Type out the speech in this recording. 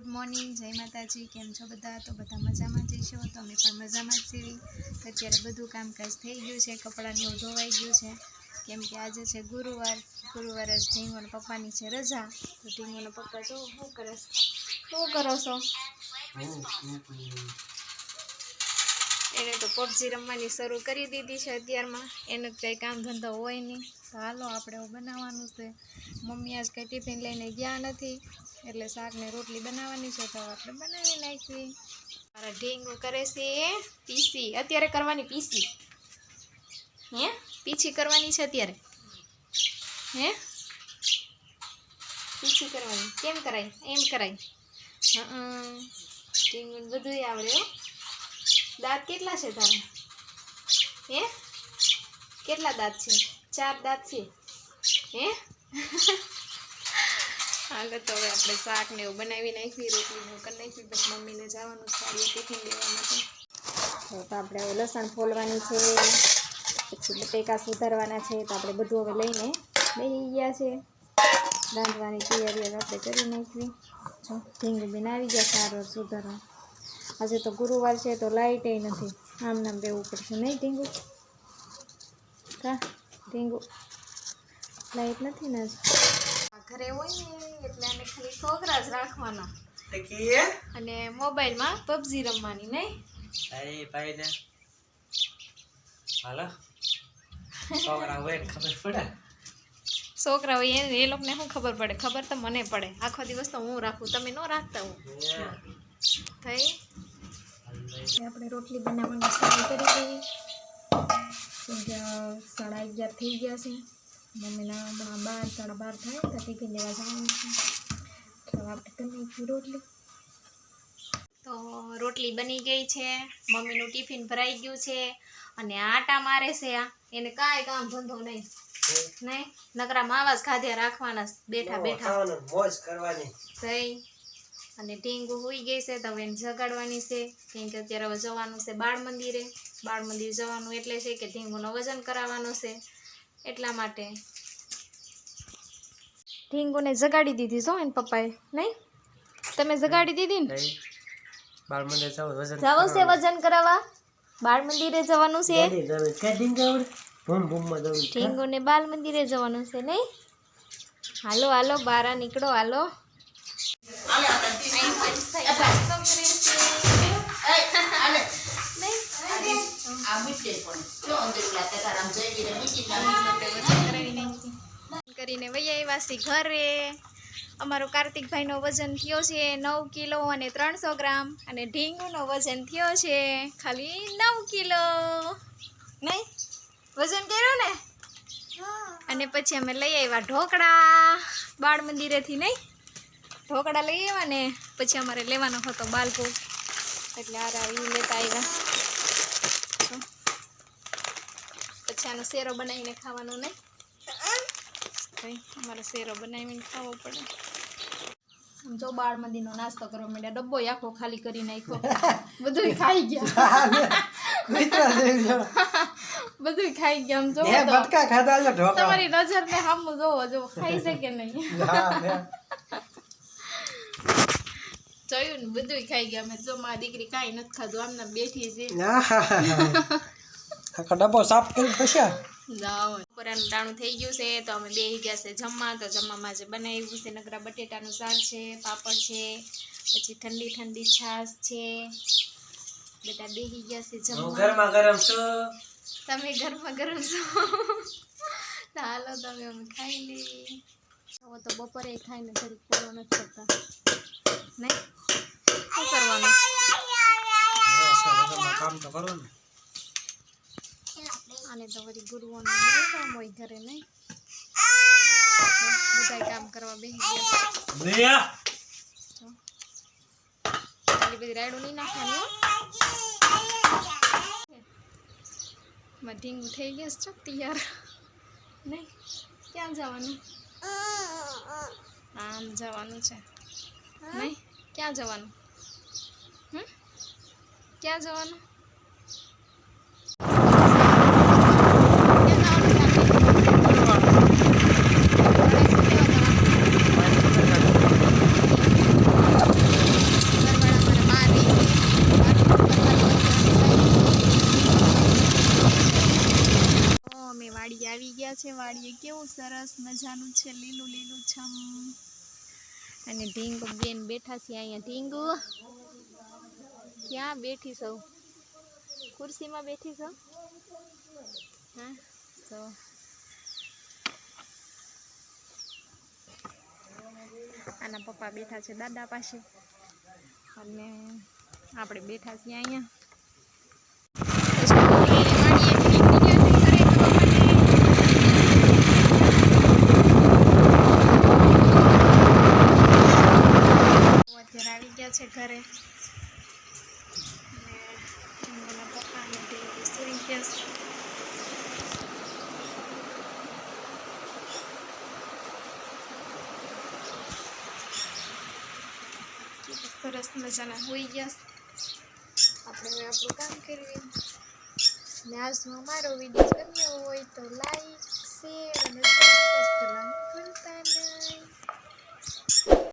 Good morning, જય માતાજી, કેમ છો બધા? તો બધા મજામાં જઈશો તો અમે પણ મજામાં જ તો અત્યારે બધું કામકાજ થઈ ગયું છે કપડાંને ધોવાઈ ગયું છે. કેમ કે આજે છે ગુરુવાર, ગુરુવારે જ ઢીંગોના પપ્પાની છે રજા. તો ઢીંગોના પપ્પા જો, શું કરે છે? શું કરો છો એને તો પબજી રમવાની શરૂ કરી દીધી છે અત્યારમાં. એને કંઈ કામ ધંધો હોય નહીં. તો હાલો આપણે બનાવવાનું છે. મમ્મી આજ કંઈ ટિફિન લઈને ગયા નથી, એટલે શાકને રોટલી બનાવવાની છે, તો આપણે બનાવી નાખી મારા ઢીંગું કરે છે પીસી. અત્યારે કરવાની પીસી. હે? પીછી કરવાની છે અત્યારે. હે? પીછી કરવાની. કેમ કરાય? એમ કરાય. હા ઢીંગું બધુંય આવડે દાંત કેટલા છે તારા? હે? કેટલા દાંત છે? ચાર દાંત છે? હે? હાલો તો હવે આપણે શાક ને એવું બનાવી નાખી રોટલી ને કરી નાખી બસ મમ્મીને જવાનું સારી ટિફિન લેવા માટે. તો આપણે હવે લસણ ફોલવાની છે પછી બટેકા સુધારવાના છે તો આપણે બધું હવે લઈને બેસી ગયા છે. રાંધવાની તૈયારી હવે આપણે કરી નાખવી. જો ઢીંગું બેન આવી ગયા સારો સુધારવા. આજે તો ગુરુવાર છે તો લાઇટે નથી. આમ નામ બેવું પડશે. નહીં ઢીંગુ કા? ઢીંગુ લાઇટ નથી ને ઘરે હોય ને એટલે અમે ખાલી છોકરા જ રાખવાના અને મોબાઈલમાં પબજી રમવાની નહીં? અરે ભાઈ ને. હાલો. છોકરા હોય ખબર પડે. છોકરા હોય એ લોકોને શું ખબર પડે? ખબર તો મને પડે. આખો દિવસ તો હું રાખું. તમે ન રાખતા હો. થઈ? આપણે રોટલી બનાવવાની સ્ટાર્ટ કરી દેવી. કેમ કે સાડા અગિયાર થઈ ગયા છે. મમ્મીના હમણાં બાર સાડા બાર થાય તો ટિફિન લેવા જવાનું છે. તો આપણે કરી નાખી રોટલી. તો રોટલી બની ગઈ છે. મમ્મીનું ટિફિન ભરાઈ ગયું છે. અને આટા મારે છે આ. એને કાંઈ કામ ધંધો નહીં. નહીં? નકરા માવા જ ખાધ્યા રાખવાના બેઠા બેઠા. ખાવાનું મોજ કરવાની. થઈ અને ટીંગુ હોઈ ગઈ છે તો હવે એને જગાડવાની છે. કેમ કે અત્યારે હવે જવાનું છે બાળ મંદિરે. બાળ મંદિર જવાનું એટલે છે કે ઢીંગુનો વજન કરાવવાનો છે એટલા માટે. ઢીંગુને જગાડી દીધી છો એને પપ્પાએ નહીં? તમે જગાડી દીધી ને? નહીં. બાળ મંદિર જાવ વજન જવું છે વજન કરાવવા? બાળ મંદિરે જવાનું છે? ઢીંગુને બાળ મંદિરે જવાનું છે નહીં? હાલો હાલો બારા નીકળો હાલો અહીં પંચ થઈ નાસ્તો કરે છે. કરીને વૈયા આવ્યા છીએ ઘરે. અમારો કાર્તિકભાઈનો વજન થયો છે નવ કિલો અને ત્રણસો ગ્રામ અને ઢીંગુનો વજન થયો છે ખાલી નવ કિલો. નહીં? વજન કર્યું ને? અને પછી અમે લઈ આવ્યા ઢોકળા. બાળ મંદિરેથી નહીં? ઢોકળા લઈ આવ્યા ને પછી અમારે લેવાનો હતો બાલકો એટલે આરા એ લેતા આવ્યા પછી આનો શેરો બનાવીને ખાવાનો નહીં અમારે શેરો બનાવીને ખાવો પડે. જો બાળ મંદિરનો નાસ્તો કરવા માંડ્યા ડબ્બો આખો ખાલી કરી નાખ્યો. બધું ખાઈ ગયા. બધું ખાઈ ગયા. આમ જો તમારી નજર ને સામું જોવો જો ખાઈ શકે નહીં. જોયું ને બધું ખાઈ ગયા. અમે જો મારી દીકરી કાંઈ નથી ખાધું. આમને બેઠી છે. આખો ડબ્બો સાફ કરી પછી બપોરાનું ટાણું થઈ ગયું છે તો અમે બે ગયા છે જમવા. તો જમવામાં જે બનાવ્યું છે નગરા બટેટાનું શાક છે પાપડ છે પછી ઠંડી ઠંડી છાશ છે. બધા બેહી ગયા છે જમવા. ગરમા ગરમ છો. તમે ઘરમાં ગરમ છો? હાલો તમે અમે ખાઈ લઈએ. હવે તો બપોરે ખાઈને ઘરે પૂરો નથી કરતા નહીં? શું કરવાનું? કામ તો કરો ને. આને તો વળી ગુરુઓનું કામ હોય ઘરે નહીં? બધા કામ કરવા બેસી ગયા. બધી રાયડું નહીં નાખવાનું હો. થઈ ગયું છે તૈયાર. નહીં? ક્યાં જવાનું? આમ જવાનું છે. नहीं? क्या जवान? हम्म? क्या जवान? वाड़ी गया केव सरस मज़ा नीलू लीलू छम અને ઢીંગ બેન બેઠા છે અહીંયા. ઢીંગુ, ક્યાં બેઠી સૌ ખુરશીમાં બેઠી સૌ હા, તો. આના પપ્પા બેઠા છે દાદા પાસે. અને આપણે બેઠા છીએ અહીંયા અત્યારે આવી ગયા છે ઘરે. અને પપ્પાને પપ્પા અને ગયા સરસ મજાના હોઈ ગયા. આપણે હવે આપણું કામ કરીએ. ને આજનો અમારો વીડિયો ગમ્યો હોય તો લાઈક શેર અને સબસ્ક્રાઈબ